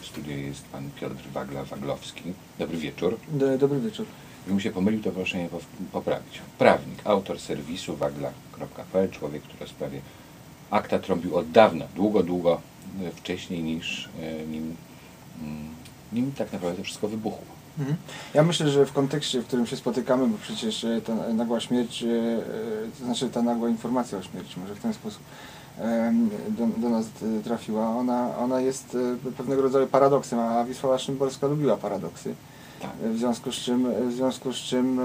W studiu jest pan Piotr Wagla-Waglowski. Dobry wieczór. Do, dobry wieczór. Gdybym się pomylił, to proszę mnie poprawić. Prawnik, autor serwisu wagla.pl, człowiek, który w sprawie akta trąbił od dawna, długo, długo e, wcześniej niż e, nim, mm, nim tak naprawdę to wszystko wybuchło. Mhm. Ja myślę, że w kontekście, w którym się spotykamy, bo przecież e, ta nagła śmierć, to znaczy ta nagła informacja o śmierci, może w ten sposób do, do nas trafiła, ona, ona jest pewnego rodzaju paradoksem, a Wisława Szymborska lubiła paradoksy. Tak. W związku z czym, w związku z czym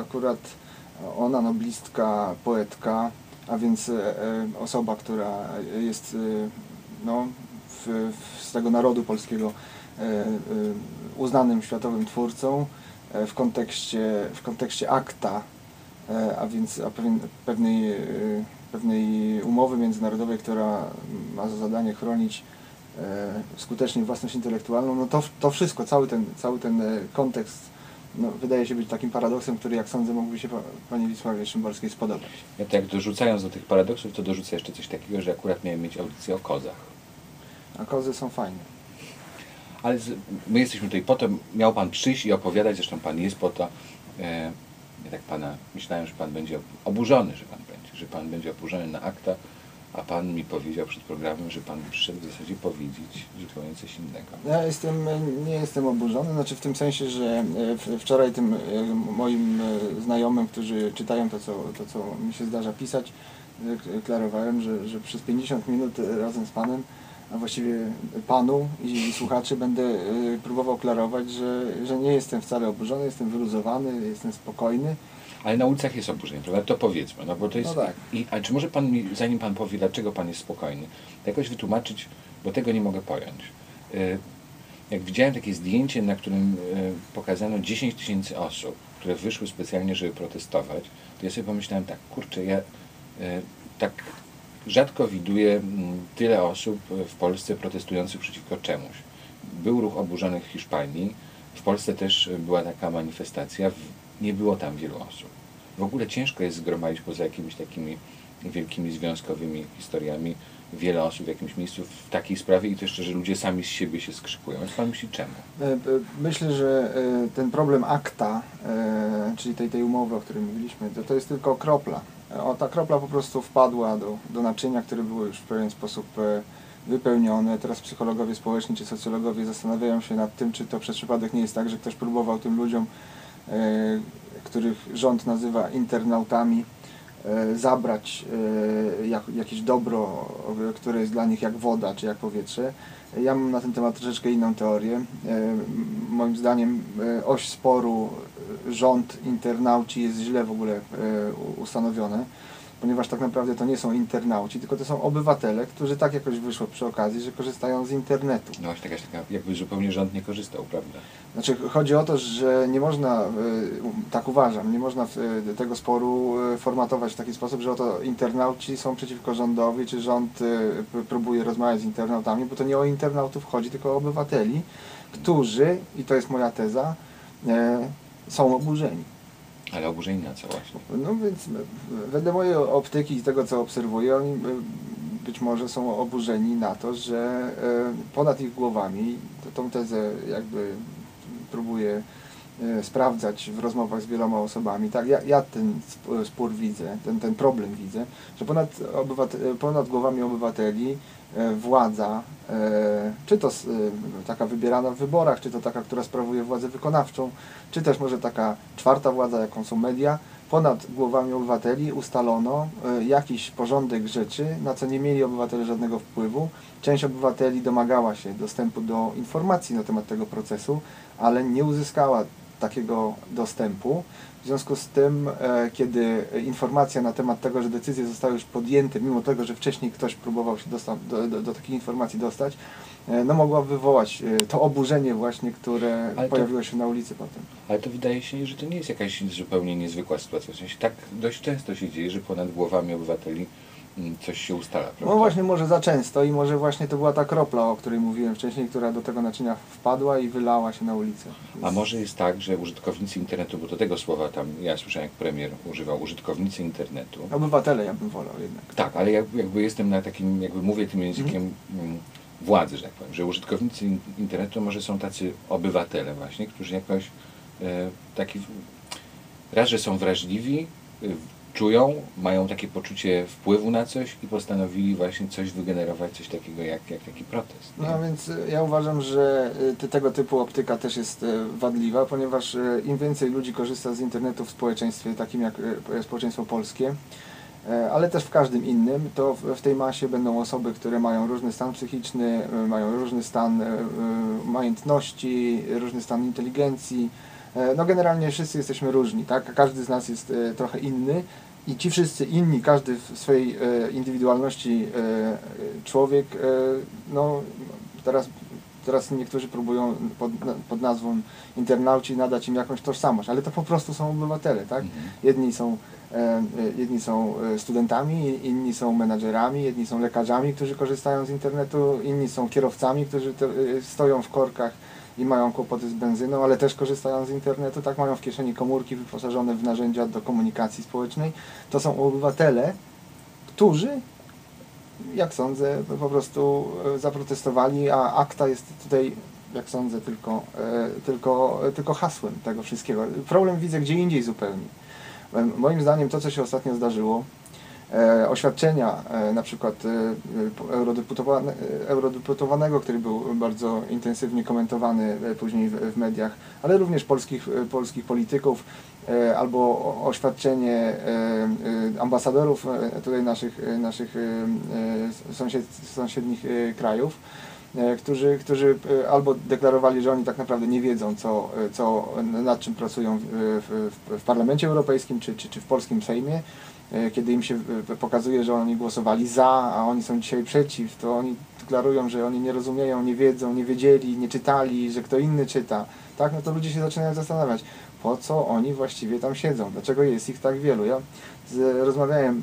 akurat ona, noblistka, poetka, a więc osoba, która jest no, w, z tego narodu polskiego uznanym światowym twórcą w kontekście, w kontekście akta, a więc a pewien, pewnej, pewnej umowy międzynarodowej, która ma za zadanie chronić skutecznie własność intelektualną, no to, to wszystko, cały ten, cały ten kontekst no, wydaje się być takim paradoksem, który jak sądzę mógłby się Pani Wisławie Szymborskiej spodobać. Ja tak dorzucając do tych paradoksów, to dorzucę jeszcze coś takiego, że akurat miałem mieć audycję o kozach. A kozy są fajne. Ale z, my jesteśmy tutaj po to, miał Pan przyjść i opowiadać, zresztą Pan jest po to, e, ja tak Pana, myślałem, że Pan będzie oburzony, że Pan że Pan będzie oburzony na akta, a Pan mi powiedział przed programem, że Pan przyszedł w zasadzie powiedzieć zupełnie coś innego. Ja jestem, nie jestem oburzony, znaczy w tym sensie, że e, wczoraj tym e, moim e, znajomym, którzy czytają to, co, to, co mi się zdarza pisać, klarowałem, że, że przez 50 minut razem z Panem, a właściwie Panu i słuchaczy będę próbował klarować, że, że nie jestem wcale oburzony, jestem wyluzowany, jestem spokojny ale na ulicach jest oburzenie, prawda? To powiedzmy, no bo to jest... No tak. I, a czy może Pan mi, zanim Pan powie, dlaczego Pan jest spokojny, jakoś wytłumaczyć, bo tego nie mogę pojąć. E, jak widziałem takie zdjęcie, na którym e, pokazano 10 tysięcy osób, które wyszły specjalnie, żeby protestować, to ja sobie pomyślałem tak, kurczę, ja e, tak rzadko widuję mm, tyle osób w Polsce protestujących przeciwko czemuś. Był ruch oburzonych w Hiszpanii, w Polsce też była taka manifestacja, nie było tam wielu osób. W ogóle ciężko jest zgromadzić poza jakimiś takimi wielkimi związkowymi historiami wiele osób w jakimś miejscu w takiej sprawie i to jeszcze, że ludzie sami z siebie się skrzykują. Więc pan myśli czemu? E, e, myślę, że e, ten problem akta, czyli tej, tej umowy, o której mówiliśmy, to, to jest tylko kropla. O, ta kropla po prostu wpadła do, do naczynia, które było już w pewien sposób wypełnione. Teraz psychologowie społeczni czy socjologowie zastanawiają się nad tym, czy to przez przypadek nie jest tak, że ktoś próbował tym ludziom E, których rząd nazywa internautami, e, zabrać e, jakieś dobro, które jest dla nich jak woda czy jak powietrze. Ja mam na ten temat troszeczkę inną teorię. Moim zdaniem oś sporu rząd-internauci jest źle w ogóle ustanowione ponieważ tak naprawdę to nie są internauci, tylko to są obywatele, którzy tak jakoś wyszło przy okazji, że korzystają z internetu. No właśnie taka, jakby zupełnie rząd nie korzystał, prawda? Znaczy chodzi o to, że nie można, e, tak uważam, nie można e, tego sporu e, formatować w taki sposób, że oto internauci są przeciwko rządowi, czy rząd próbuje rozmawiać z internautami, bo to nie o internautów chodzi, tylko o obywateli, którzy, i to jest moja teza, są oburzeni. Ale oburzeni na co właśnie? No więc wedle mojej optyki i tego co obserwuję, oni e, być może są oburzeni na to, że e, ponad ich głowami, tą tezę jakby próbuję e, sprawdzać w rozmowach z wieloma osobami. Tak, ja, ja ten spór widzę, ten, ten problem widzę, że ponad, ponad głowami obywateli władza, czy to taka wybierana w wyborach, czy to taka, która sprawuje władzę wykonawczą, czy też może taka czwarta władza, jaką są media, ponad głowami obywateli ustalono e, jakiś porządek rzeczy, na co nie mieli obywatele żadnego wpływu. Część obywateli domagała się dostępu do informacji na temat tego procesu, ale nie uzyskała takiego dostępu. W związku z tym, e, kiedy informacja na temat tego, że decyzje zostały już podjęte, mimo tego, że wcześniej ktoś próbował się do, do, do takich informacji dostać, E, no mogła wywołać e, to oburzenie właśnie, które ale pojawiło to, się na ulicy potem. Ale to wydaje się, że to nie jest jakaś zupełnie niezwykła sytuacja. W sensie tak dość często się dzieje, że ponad głowami obywateli coś się ustala. Prawda? No właśnie może za często i może właśnie to była ta kropla, o której mówiłem wcześniej, która do tego naczynia wpadła i wylała się na ulicę. A może jest tak, że użytkownicy internetu, bo do tego słowa tam ja słyszałem jak premier używał użytkownicy internetu. Obywatele ja bym wolał jednak. Tak, ale jakby jestem na takim, jakby mówię tym językiem mhm władzy, że tak powiem, że użytkownicy in- internetu może są tacy obywatele właśnie, którzy jakoś e, taki, raz, że są wrażliwi, y, czują, mają takie poczucie wpływu na coś i postanowili właśnie coś wygenerować, coś takiego jak, jak taki protest. nie? No więc y, ja uważam, że te- tego typu optyka też jest y, wadliwa, ponieważ im więcej ludzi korzysta z internetu w społeczeństwie takim jak społeczeństwo polskie, e, ale też w każdym innym, to w, tej masie będą osoby, które mają różny stan psychiczny, mają różny stan majątności, różny stan inteligencji. E, No generalnie wszyscy jesteśmy różni, tak? Każdy z nas jest e, trochę inny i ci wszyscy inni, każdy w swojej e, indywidualności człowiek, no teraz, teraz niektórzy próbują pod, pod nazwą internauci nadać im jakąś tożsamość, ale to po prostu są obywatele, tak? Mhm. Jedni są, jedni są studentami, inni są menadżerami, jedni są lekarzami, którzy korzystają z internetu, inni są kierowcami, którzy stoją w korkach i mają kłopoty z benzyną, ale też korzystają z internetu, tak mają w kieszeni komórki wyposażone w narzędzia do komunikacji społecznej. To są obywatele, którzy, jak sądzę, po prostu e, zaprotestowali, a akta jest tutaj, jak sądzę, tylko, e, tylko, tylko hasłem tego wszystkiego. Problem widzę gdzie indziej zupełnie. Moim zdaniem to, co się ostatnio zdarzyło, oświadczenia e, na przykład e, e, eurodeputowane, e, eurodeputowanego, który był bardzo intensywnie komentowany e, później w, mediach, ale również polskich, e, polskich polityków, e, albo oświadczenie e, e, ambasadorów e, tutaj naszych, e, naszych e, e, sąsied, sąsiednich e, krajów, e, którzy, którzy e, albo deklarowali, że oni tak naprawdę nie wiedzą, co, e, co, nad czym pracują w, w, w Parlamencie Europejskim czy, czy, czy w polskim Sejmie, e, kiedy im się e, pokazuje, że oni głosowali za, a oni są dzisiaj przeciw, to oni deklarują, że oni nie rozumieją, nie wiedzą, nie wiedzieli, nie czytali, że kto inny czyta, tak, no to ludzie się zaczynają zastanawiać, po co oni właściwie tam siedzą, dlaczego jest ich tak wielu. Ja z, rozmawiałem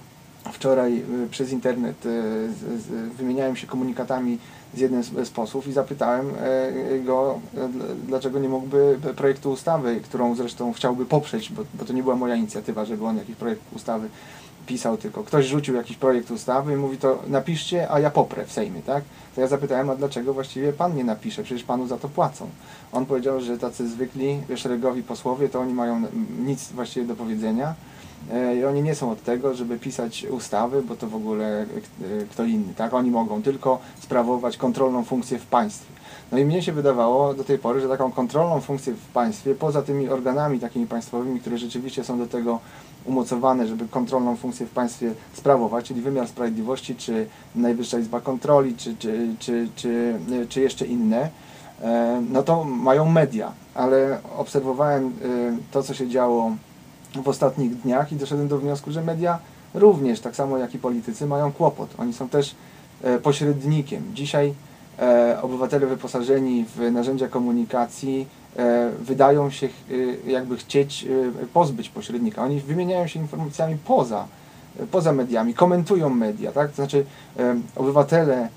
wczoraj y, przez internet, y, wymieniałem się komunikatami z jednym z, posłów i zapytałem e, go, dl- dlaczego nie mógłby projektu ustawy, którą zresztą chciałby poprzeć, bo, bo to nie była moja inicjatywa, żeby on jakiś projekt ustawy pisał, tylko ktoś rzucił jakiś projekt ustawy i mówi to napiszcie, a ja poprę w Sejmie, tak? To ja zapytałem, a dlaczego właściwie pan nie napisze, przecież panu za to płacą. On powiedział, że tacy zwykli szeregowi posłowie, to oni mają mm, nic właściwie do powiedzenia, I oni nie są od tego, żeby pisać ustawy, bo to w ogóle e, kto inny, tak? Oni mogą tylko sprawować kontrolną funkcję w państwie. No i mnie się wydawało do tej pory, że taką kontrolną funkcję w państwie, poza tymi organami takimi państwowymi, które rzeczywiście są do tego umocowane, żeby kontrolną funkcję w państwie sprawować, czyli wymiar sprawiedliwości, czy Najwyższa Izba Kontroli, czy, czy, czy, czy, czy jeszcze inne, e, no to mają media, ale obserwowałem e, to, co się działo w ostatnich dniach i doszedłem do wniosku, że media również, tak samo jak i politycy, mają kłopot. Oni są też e, pośrednikiem. Dzisiaj e, obywatele wyposażeni w narzędzia komunikacji e, wydają się jakby chcieć pozbyć pośrednika. Oni wymieniają się informacjami poza, poza mediami, komentują media, tak? To znaczy obywatele,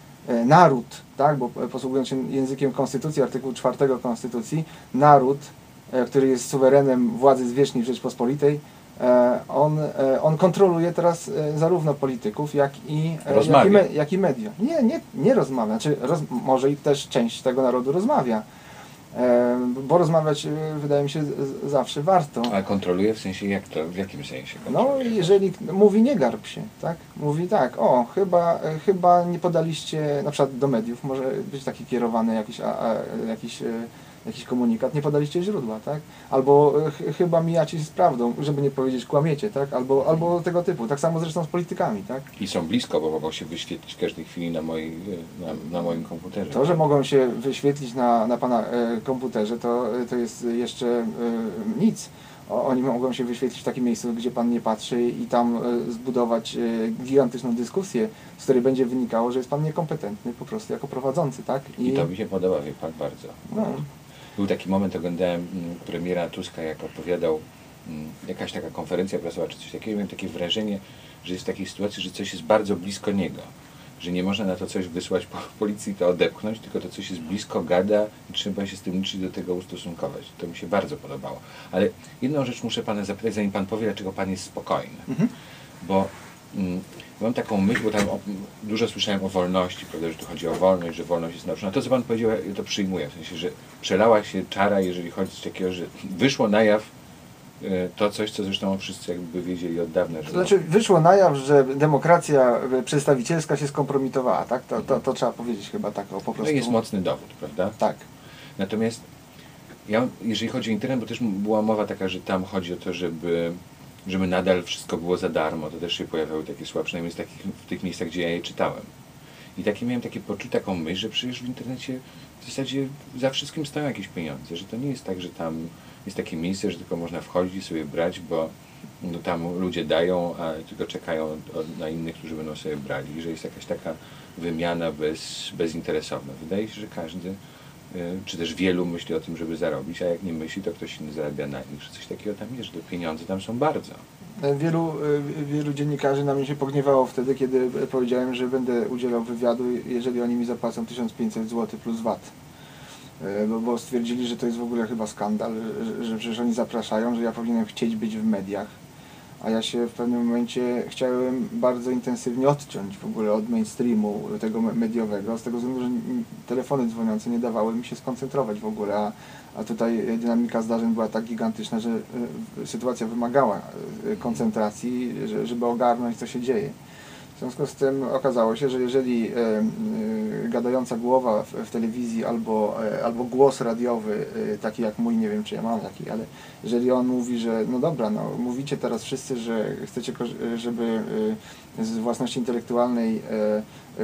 naród, tak? Bo posługując się językiem Konstytucji, artykułu 4 Konstytucji, naród który jest suwerenem władzy zwierzchniej w Rzeczpospolitej, e, on, e, on kontroluje teraz e, zarówno polityków, jak i, e, jak i, me, jak i media. Nie, nie, nie rozmawia, znaczy roz, może i też część tego narodu rozmawia, e, bo rozmawiać e, wydaje mi się zawsze warto. A kontroluje w sensie jak to, w jakim sensie No, kontroluje? jeżeli mówi nie garb się, tak? Mówi tak, o, chyba, e, chyba nie podaliście, na przykład do mediów może być taki kierowany jakiś, a, a, jakiś, e, jakiś komunikat, nie podaliście źródła, tak? Albo e, ch chyba mijacie się z prawdą, żeby nie powiedzieć kłamiecie, tak? Albo, albo tego typu. Tak samo zresztą z politykami, tak? I są blisko, bo mogą się wyświetlić w każdej chwili na, mojej, e, na, na moim komputerze. To, że mogą się wyświetlić na, na pana e, komputerze, to, to jest jeszcze e, nic. O, oni mogą się wyświetlić w takim miejscu, gdzie pan nie patrzy i tam e, zbudować e, gigantyczną dyskusję, z której będzie wynikało, że jest pan niekompetentny po prostu jako prowadzący, tak? I to mi się podoba, wie pan, bardzo. No. Był taki moment, oglądałem mm, premiera Tuska, jak opowiadał mm, jakaś taka konferencja prasowa czy coś takiego, miałem takie wrażenie, że jest w takiej sytuacji, że coś jest bardzo blisko niego. Że nie można na to coś wysłać po policji, to odepchnąć, tylko to coś jest blisko, gada i trzeba się z tym liczyć, do tego ustosunkować. To mi się bardzo podobało. Ale jedną rzecz muszę pana zapytać, zanim pan powie, dlaczego pan jest spokojny. Mhm. Bo mam taką myśl, bo tam o, dużo słyszałem o wolności, prawda, że tu chodzi o wolność, że wolność jest naruszona. To, co Pan powiedział, ja to przyjmuję, w sensie, że przelała się czara, jeżeli chodzi o takiego, że wyszło na jaw e, to coś, co zresztą wszyscy jakby wiedzieli od dawna, że To znaczy wyszło na jaw, że demokracja e, przedstawicielska się skompromitowała, tak? To, to, to trzeba powiedzieć chyba tak o po no, prostu. jest mocny dowód, prawda? Tak. Natomiast ja, jeżeli chodzi o internet, bo też była mowa taka, że tam chodzi o to, żeby, żeby nadal wszystko było za darmo, to też się pojawiały takie słowa, przynajmniej takich, w tych miejscach, gdzie ja je czytałem. I takie miałem takie poczucie, taką myśl, że przecież w internecie w zasadzie za wszystkim stoją jakieś pieniądze, że to nie jest tak, że tam jest takie miejsce, że tylko można wchodzić i sobie brać, bo no, tam ludzie dają, a tylko czekają na innych, którzy będą sobie brali, że jest jakaś taka wymiana bez, bezinteresowna. Wydaje się, że każdy czy też wielu myśli o tym, żeby zarobić, a jak nie myśli, to ktoś inny zarabia na nich, że coś takiego tam jest, że te pieniądze tam są bardzo. Wielu, e, wielu dziennikarzy na mnie się pogniewało wtedy, kiedy powiedziałem, że będę udzielał wywiadu, jeżeli oni mi zapłacą 1500 zł plus VAT. E, Bo, bo stwierdzili, że to jest w ogóle chyba skandal, że, że przecież oni zapraszają, że ja powinienem chcieć być w mediach. A ja się w pewnym momencie chciałem bardzo intensywnie odciąć w ogóle od mainstreamu tego me- mediowego, z tego względu, że telefony dzwoniące nie dawały mi się skoncentrować w ogóle, a, a tutaj dynamika zdarzeń była tak gigantyczna, że y, sytuacja wymagała y, koncentracji, że, żeby ogarnąć co się dzieje. W związku z tym okazało się, że jeżeli e, e, gadająca głowa w, telewizji albo, e, albo głos radiowy, taki jak mój, nie wiem czy ja mam taki, ale jeżeli on mówi, że no dobra, no mówicie teraz wszyscy, że chcecie, żeby z własności intelektualnej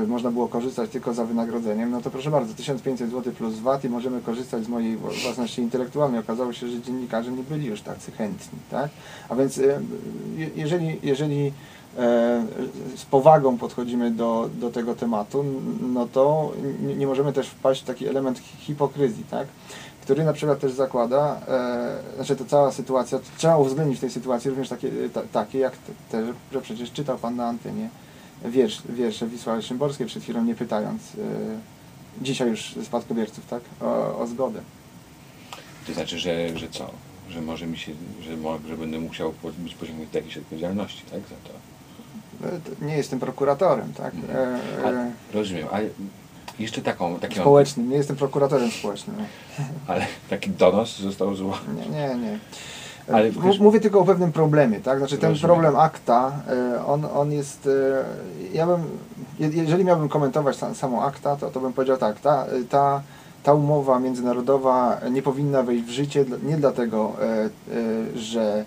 można było korzystać tylko za wynagrodzeniem, no to proszę bardzo, 1500 zł plus VAT i możemy korzystać z mojej wła- własności intelektualnej. Okazało się, że dziennikarze nie byli już tacy chętni, tak? A więc je- jeżeli, jeżeli z powagą podchodzimy do, do tego tematu, no to nie, możemy też wpaść w taki element hi- hipokryzji, tak? który na przykład też zakłada, e, znaczy to cała sytuacja, trzeba uwzględnić w tej sytuacji również takie, ta, takie jak te, że- przecież czytał Pan na antenie wiersz, wiersze Wisławy Szymborskiej przed chwilą nie pytając, e, dzisiaj już spadkobierców, tak? O, o zgodę. To znaczy, że, że co? Że może mi się, że, że będę musiał być pociągnięty do jakiejś odpowiedzialności, tak? Za to. To Nie jestem prokuratorem, tak? E, A, e, rozumiem, ale jeszcze taką, taki społecznym, nie jestem prokuratorem społecznym. ale taki donos został złożony. Nie, nie, nie. Ale wiesz- Mówię tylko o pewnym problemie, tak? Znaczy ten Rozumiem. problem akta, e, on, on jest, ja bym, je- jeżeli miałbym komentować sam, samą akta, to, to bym powiedział tak, ta, ta, ta umowa międzynarodowa nie powinna wejść w życie nie dlatego, że,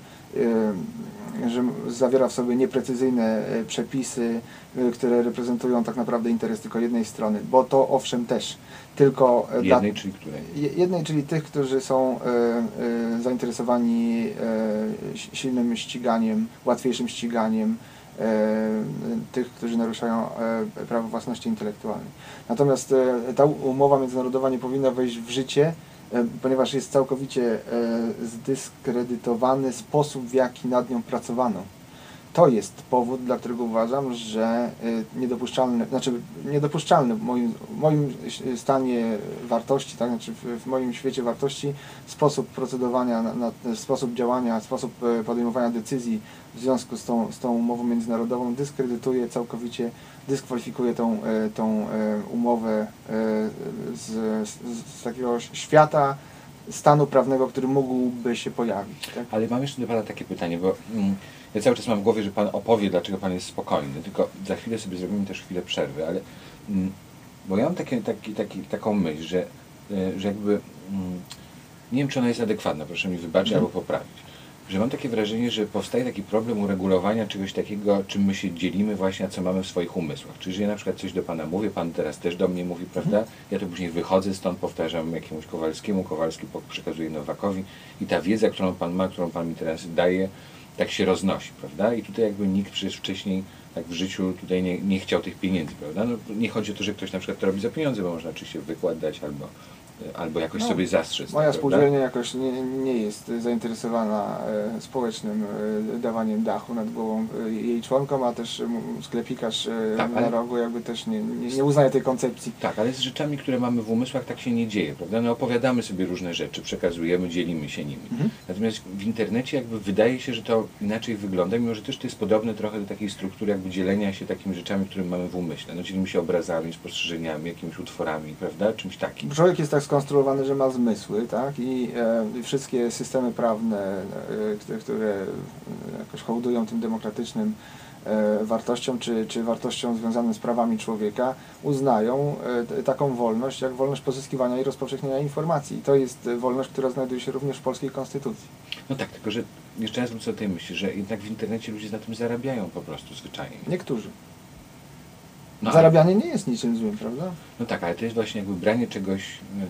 że zawiera w sobie nieprecyzyjne e, przepisy, e, które reprezentują tak naprawdę interes tylko jednej strony, bo to owszem też, tylko e, dla- Jednej, czyli której? Je- Jednej, czyli tych, którzy są zainteresowani si- silnym ściganiem, łatwiejszym ściganiem tych, którzy naruszają prawo własności intelektualnej. Natomiast ta umowa międzynarodowa nie powinna wejść w życie, ponieważ jest całkowicie e, zdyskredytowany sposób, w jaki nad nią pracowano. To jest powód, dla którego uważam, że y, niedopuszczalny, znaczy niedopuszczalny w moim, w moim stanie wartości, tak, znaczy w, moim świecie wartości, sposób procedowania, na, na, sposób działania, sposób e, podejmowania decyzji w związku z tą, z tą umową międzynarodową dyskredytuje całkowicie, dyskwalifikuje tą, e, tą umowę z, z, z takiego świata stanu prawnego, który mógłby się pojawić. Tak? Ale mam jeszcze do takie pytanie, bo mm, ja cały czas mam w głowie, że Pan opowie, dlaczego Pan jest spokojny, tylko za chwilę sobie zrobimy też chwilę przerwy, ale mm, bo ja mam takie, taki, taki, taką myśl, że, e, że jakby, mm, nie wiem czy ona jest adekwatna, proszę mi wybaczyć Mhm. albo poprawić, że mam takie wrażenie, że powstaje taki problem uregulowania czegoś takiego, czym my się dzielimy właśnie, a co mamy w swoich umysłach. Czyli, że ja na przykład coś do Pana mówię, Pan teraz też do mnie mówi, prawda? Ja to później wychodzę stąd, powtarzam jakiemuś Kowalskiemu, Kowalski przekazuje Nowakowi i ta wiedza, którą Pan ma, którą Pan mi teraz daje, tak się roznosi, prawda? I tutaj jakby nikt przecież wcześniej tak w życiu tutaj nie, nie chciał tych pieniędzy, prawda? No, nie chodzi o to, że ktoś na przykład to robi za pieniądze, bo można oczywiście wykład dać albo albo jakoś No, sobie zastrzec. Moja tak, spółdzielnia jakoś nie, nie jest zainteresowana e, społecznym e, dawaniem dachu nad głową e, jej członkom, a też sklepikarz Tak, na rogu jakby też nie, nie, nie uznaje tej koncepcji. Tak, ale z rzeczami, które mamy w umysłach, tak się nie dzieje, prawda? No opowiadamy sobie różne rzeczy, przekazujemy, dzielimy się nimi. Mhm. Natomiast w internecie jakby wydaje się, że to inaczej wygląda, mimo że też to jest podobne trochę do takiej struktury jakby dzielenia się takimi rzeczami, które mamy w umyśle. No dzielimy się obrazami, spostrzeżeniami, jakimiś utworami, prawda? Czymś takim. Człowiek jest tak skonstruowany, że ma zmysły, tak? I e, wszystkie systemy prawne, e, które- które jakoś hołdują tym demokratycznym e, wartościom, czy, czy wartościom związanym z prawami człowieka, uznają e, taką wolność, jak wolność pozyskiwania i rozpowszechniania informacji. I to jest wolność, która znajduje się również w polskiej konstytucji. No tak, tylko że jeszcze raz wrócę do tej myśli, że jednak w internecie ludzie na tym zarabiają po prostu zwyczajnie. Niektórzy. No, ale- Zarabianie nie jest niczym złym, prawda? No tak, ale to jest właśnie jakby branie czegoś,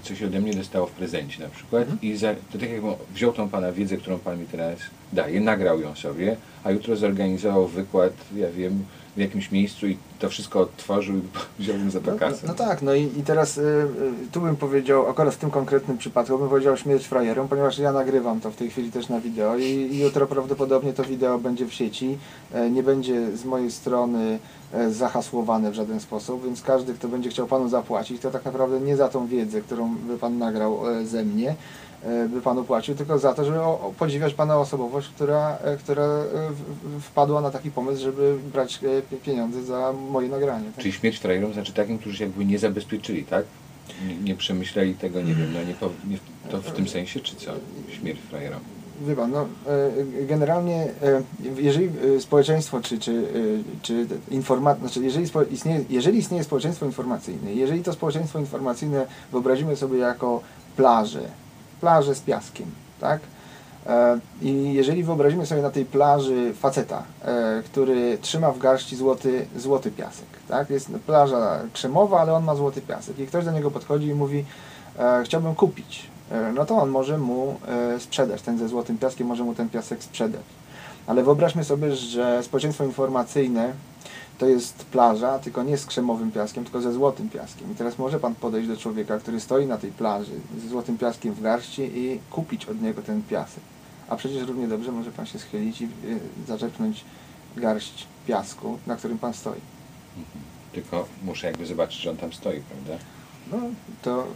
co się ode mnie dostało w prezencie na przykład Mhm. i za, to tak jakbym wziął tą Pana wiedzę, którą Pan mi teraz daje, nagrał ją sobie, a jutro zorganizował wykład, ja wiem, w jakimś miejscu i to wszystko odtworzył i wziąłbym za to No, kasę. no tak, no i, i teraz y, y, tu bym powiedział, akurat w tym konkretnym przypadku bym powiedział śmierć frajerom, ponieważ ja nagrywam to w tej chwili też na wideo i, i jutro prawdopodobnie to wideo będzie w sieci, e, nie będzie z mojej strony e, zahasłowane w żaden sposób, więc każdy, kto będzie chciał Panu zapłacić, to tak naprawdę nie za tą wiedzę, którą by Pan nagrał e, ze mnie, by Panu płacił, tylko za to, żeby podziwiać Pana osobowość, która, która wpadła na taki pomysł, żeby brać pie- pieniądze za moje nagranie. Tak? Czyli śmierć frajerom znaczy takim, którzy się jakby nie zabezpieczyli, tak? Nie, nie przemyśleli tego, nie wiem, no nie, po, nie to w tym sensie, czy co? Śmierć frajerom. Wie pan, no, e, generalnie e, jeżeli e, społeczeństwo, czy, czy, czy informa- znaczy jeżeli, istnieje, jeżeli istnieje społeczeństwo informacyjne, jeżeli to społeczeństwo informacyjne wyobrazimy sobie jako plażę, plażę z piaskiem, tak? E, I jeżeli wyobrazimy sobie na tej plaży faceta, e, który trzyma w garści złoty, złoty piasek, tak? Jest plaża krzemowa, ale on ma złoty piasek i ktoś do niego podchodzi i mówi e, chciałbym kupić, no to on może mu sprzedać, ten ze złotym piaskiem może mu ten piasek sprzedać. Ale wyobraźmy sobie, że społeczeństwo informacyjne to jest plaża, tylko nie z krzemowym piaskiem, tylko ze złotym piaskiem. I teraz może Pan podejść do człowieka, który stoi na tej plaży ze złotym piaskiem w garści i kupić od niego ten piasek. A przecież równie dobrze może Pan się schylić i y, zaczepnąć garść piasku, na którym Pan stoi. Mhm. Tylko muszę jakby zobaczyć, że on tam stoi, prawda? No to,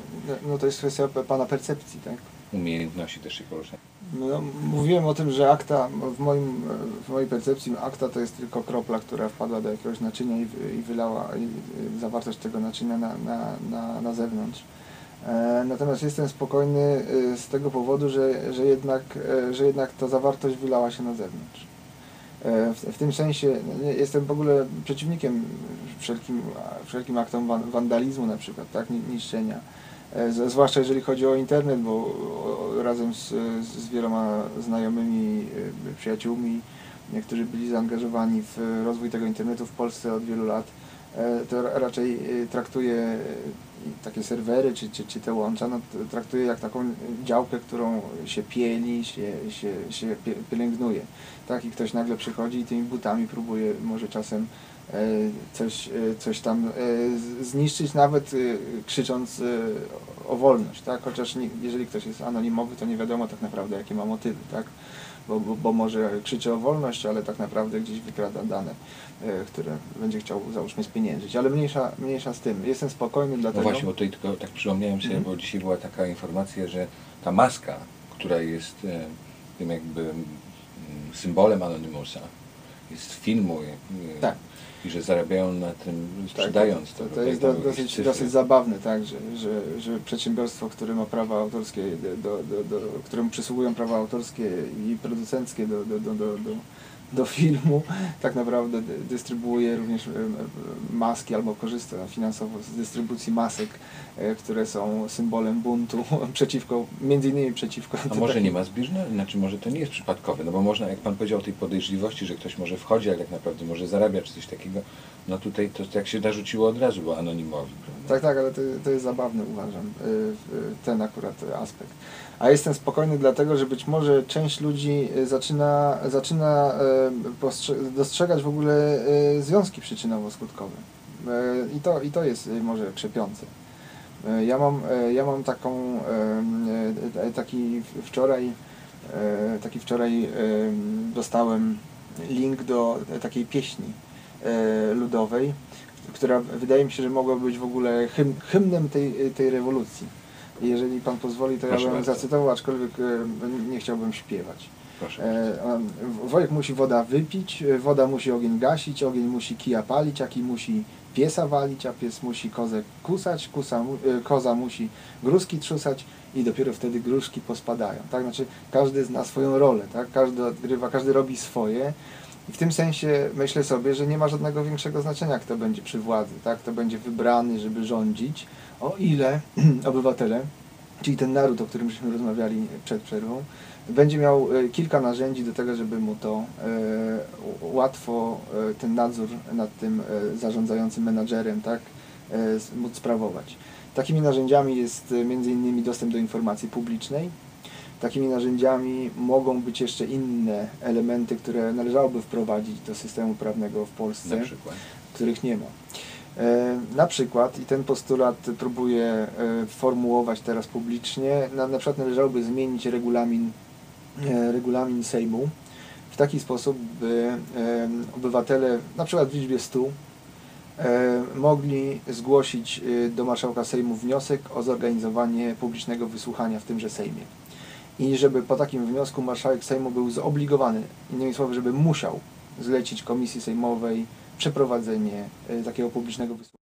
no to jest kwestia Pana percepcji, tak? Umiejętności też się porusza. No, mówiłem o tym, że akta, w, moim, w mojej percepcji akta to jest tylko kropla, która wpadła do jakiegoś naczynia i, i wylała i, y, zawartość tego naczynia na, na, na, na zewnątrz. E, natomiast jestem spokojny y, z tego powodu, że, że, jednak, e, że jednak ta zawartość wylała się na zewnątrz. E, w, w tym sensie no, jestem w ogóle przeciwnikiem wszelkim, wszelkim aktom wan, wandalizmu na przykład, tak, ni- niszczenia. E, Zwłaszcza jeżeli chodzi o internet, bo razem z, z wieloma znajomymi, e, przyjaciółmi, niektórzy byli zaangażowani w rozwój tego internetu w Polsce od wielu lat, e, to ra- raczej e, traktuję e, takie serwery czy, czy, czy te łącza, no, t- traktuję jak taką działkę, którą się pieli, się, się, się pie- pielęgnuje. Tak? I ktoś nagle przychodzi i tymi butami próbuje może czasem e, coś, e, coś tam e, zniszczyć, nawet e, krzycząc e, o wolność, tak? Chociaż jeżeli ktoś jest anonimowy, to nie wiadomo tak naprawdę, jakie ma motywy, tak? Bo, bo, bo może krzyczy o wolność, ale tak naprawdę gdzieś wykrada dane, e, które będzie chciał, załóżmy, spieniężyć. Ale mniejsza, mniejsza z tym. Jestem spokojny No dlatego... właśnie, bo tutaj tylko tak przypomniałem sobie, Mhm. bo dzisiaj była taka informacja, że ta maska, która jest e, tym jakby mm, symbolem Anonymusa, z filmu e, Tak. i że zarabiają na tym sprzedając to, to. to jest i do, dosyć, dosyć zabawne, tak, że, że, że przedsiębiorstwo, które ma prawa autorskie, do, do, do, któremu przysługują prawa autorskie i producenckie do, do, do, do, do, filmu, tak naprawdę dy- dystrybuuje również e, e, maski albo korzysta finansowo z dystrybucji masek, e, które są symbolem buntu przeciwko, między innymi przeciwko... A może nie ma zbieżności, znaczy może to nie jest przypadkowe, no bo można, jak Pan powiedział o tej podejrzliwości, że ktoś może wchodzi, ale tak naprawdę może zarabia czy coś takiego, no tutaj to jak się narzuciło od razu, bo anonimowi, prawda? Tak, tak, ale to, to jest zabawne uważam, y, y, ten akurat aspekt. A jestem spokojny dlatego, że być może część ludzi y, zaczyna, zaczyna dostrzegać w ogóle związki przyczynowo-skutkowe. I to, I to jest może krzepiące. Ja mam, ja mam taką, taki wczoraj, taki wczoraj em, dostałem link do takiej pieśni ludowej, która wydaje mi się, że mogłaby być w ogóle hym, hymnem tej, tej rewolucji. Jeżeli pan pozwoli, to ja Proszę bym bardzo. zacytował, aczkolwiek e, nie chciałbym śpiewać. E, Wojek musi woda wypić, e, woda musi ogień gasić, ogień musi kija palić, a kij musi piesa walić, a pies musi kozę kusać, kusa, e, koza musi gruszki trzusać i dopiero wtedy gruszki pospadają. Tak? Znaczy każdy zna swoją rolę, tak? każdy odgrywa, każdy robi swoje. I w tym sensie myślę sobie, że nie ma żadnego większego znaczenia, kto będzie przy władzy, tak? kto będzie wybrany, żeby rządzić, o ile obywatele, czyli ten naród, o którym żeśmy rozmawiali przed przerwą, będzie miał e, kilka narzędzi do tego, żeby mu to e, łatwo e, ten nadzór nad tym e, zarządzającym menadżerem tak, e, móc sprawować. Takimi narzędziami jest innymi dostęp do informacji publicznej. Takimi narzędziami mogą być jeszcze inne elementy, które należałoby wprowadzić do systemu prawnego w Polsce których nie ma. E, Na przykład, i ten postulat próbuję e, formułować teraz publicznie, na, na przykład należałoby zmienić regulamin, e, regulamin Sejmu w taki sposób, by obywatele, na przykład w liczbie 100, e, mogli zgłosić do marszałka Sejmu wniosek o zorganizowanie publicznego wysłuchania w tymże Sejmie. I żeby po takim wniosku marszałek Sejmu był zobligowany, innymi słowy, żeby musiał zlecić komisji sejmowej przeprowadzenie e, takiego publicznego wysłuchania.